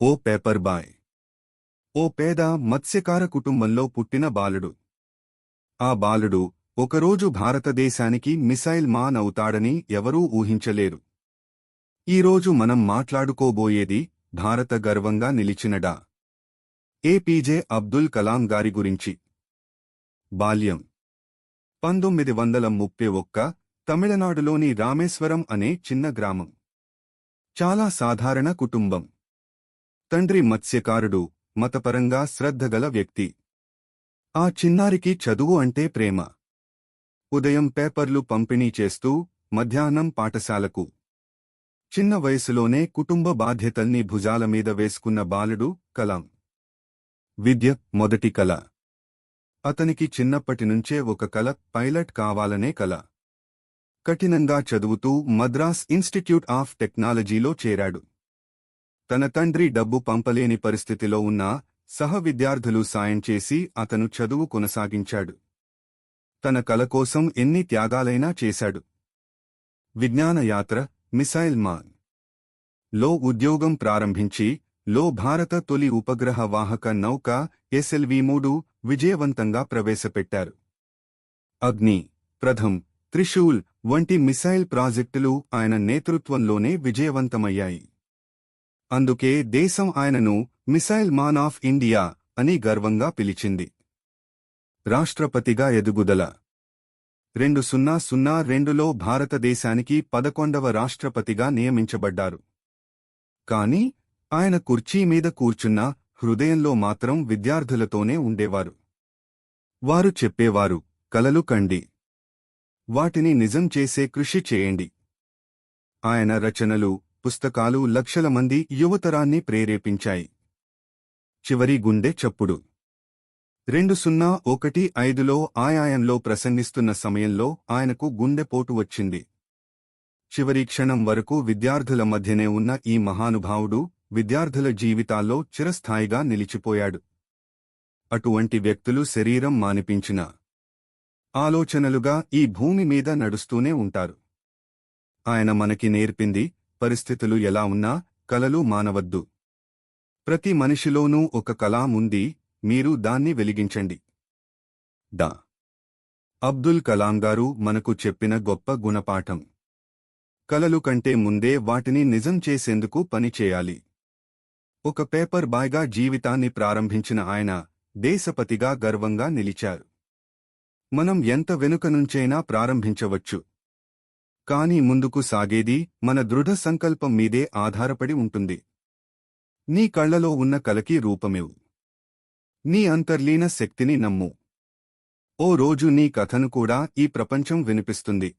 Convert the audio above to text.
ఓ paper boy. ఓ పేద మత్స్యకార కుటుంబంలో పుట్టిన బాలుడు. ఆ బాలుడు ఒకరోజు భారతదేశానికి మిసైల్ మాన్ అవుతాడని ఎవరూ ఊహించలేరు. ఈరోజు మనం మాట్లాడుకోబోయేది భారత గర్వంగా నిలిచినడా ఏపీజే అబ్దుల్ కలాం గారి గురించి. బాల్యం. పంతొమ్మిది వందల ముప్పై ఒక్క తమిళనాడులోని రామేశ్వరం అనే చిన్న గ్రామం. చాలా సాధారణ కుటుంబం. తండ్రి మత్స్యకారుడు మతపరంగా శ్రద్ధగల వ్యక్తి. ఆ చిన్నారికి చదువు అంటే ప్రేమ. ఉదయం పేపర్లు పంపిణీ చేస్తూ మధ్యాహ్నం పాఠశాలకు. చిన్న వయసులోనే కుటుంబ బాధ్యతల్ని భుజాల మీద వేసుకున్న బాలుడు కలాం. విద్య మొదటి కల అతనికి చిన్నప్పటినుంచే ఒక కల పైలట్ కావాలనే కల కఠినంగా చదువుతూ మద్రాస్ ఇన్స్టిట్యూట్ ఆఫ్ టెక్నాలజీలో చేరాడు. తన తండ్రి డబ్బు పంపలేని పరిస్థితిలో ఉన్నా సహ విద్యార్థులు సాయం చేసి అతను చదువు కొనసాగించాడు. తన కల కోసం ఎన్ని త్యాగాలైనా చేశాడు. విజ్ఞానయాత్ర మిసైల్ మాన్. లో ఉద్యోగం ప్రారంభించి లో భారత తొలి ఉపగ్రహ వాహక నౌక ఎస్ఎల్వి మూడు విజయవంతంగా ప్రవేశపెట్టారు. అగ్ని ప్రథమ్ త్రిశూల్ వంటి మిసైల్ ప్రాజెక్టులు ఆయన నేతృత్వంలోనే విజయవంతమయ్యాయి. అందుకే దేశం ఆయనను మిసైల్ మాన్ ఆఫ్ ఇండియా అని గర్వంగా పిలిచింది. రాష్ట్రపతిగా ఎదుగుదల. రెండు సున్నా సున్నా రెండులో భారతదేశానికి పదకొండవ రాష్ట్రపతిగా నియమించబడ్డారు. కాని ఆయన కుర్చీ మీద కూర్చున్న హృదయంలో మాత్రం విద్యార్థులతోనే ఉండేవారు. వారు చెప్పేవారు కలలు కండి. వాటిని నిజం చేసే కృషి చేయండి. ఆయన రచనలు పుస్తకాలు లక్షల మంది యువతరాన్ని ప్రేరేపించాయి. చివరి గుండె చప్పుడు. రెండు సున్నా ఒకటి ఐదులో ఆయాయంలో ప్రసంగిస్తున్న సమయంలో ఆయనకు గుండెపోటు వచ్చింది. చివరి క్షణం వరకు విద్యార్థుల మధ్యనే ఉన్న ఈ మహానుభావుడు విద్యార్థుల జీవితాల్లో చిరస్థాయిగా నిలిచిపోయాడు. అటువంటి వ్యక్తులు శరీరం మానిపించిన ఆలోచనలుగా ఈ భూమి మీద నడుస్తూనే ఉంటారు. ఆయన మనకి నేర్పింది పరిస్థితులు ఎలా ఉన్నా కలలు మానవద్దు. ప్రతి మనిషిలోనూ ఒక కలాం ఉంది మీరు దాన్ని వెలిగించండి. డా. అబ్దుల్ కలాం గారు మనకు చెప్పిన గొప్ప గుణపాఠం. కలలు కంటే ముందే వాటిని నిజం చేసేందుకు పనిచేయాలి ఒక పేపర్ బాయ్గా జీవితాన్ని ప్రారంభించిన ఆయన దేశపతిగా గర్వంగా నిలిచారు. మనం ఎంత వెనుక నుంచైనా ప్రారంభించవచ్చు. కాని ముందుకు సాగేది మన దృఢ సంకల్పం మీదే ఆధారపడి ఉంటుంది. నీ కళ్ళలో ఉన్న కలకి రూపమేవు. నీ అంతర్లీన శక్తిని నమ్ము. ఓ రోజు నీ కథను కూడా ఈ ప్రపంచం వినిపిస్తుంది.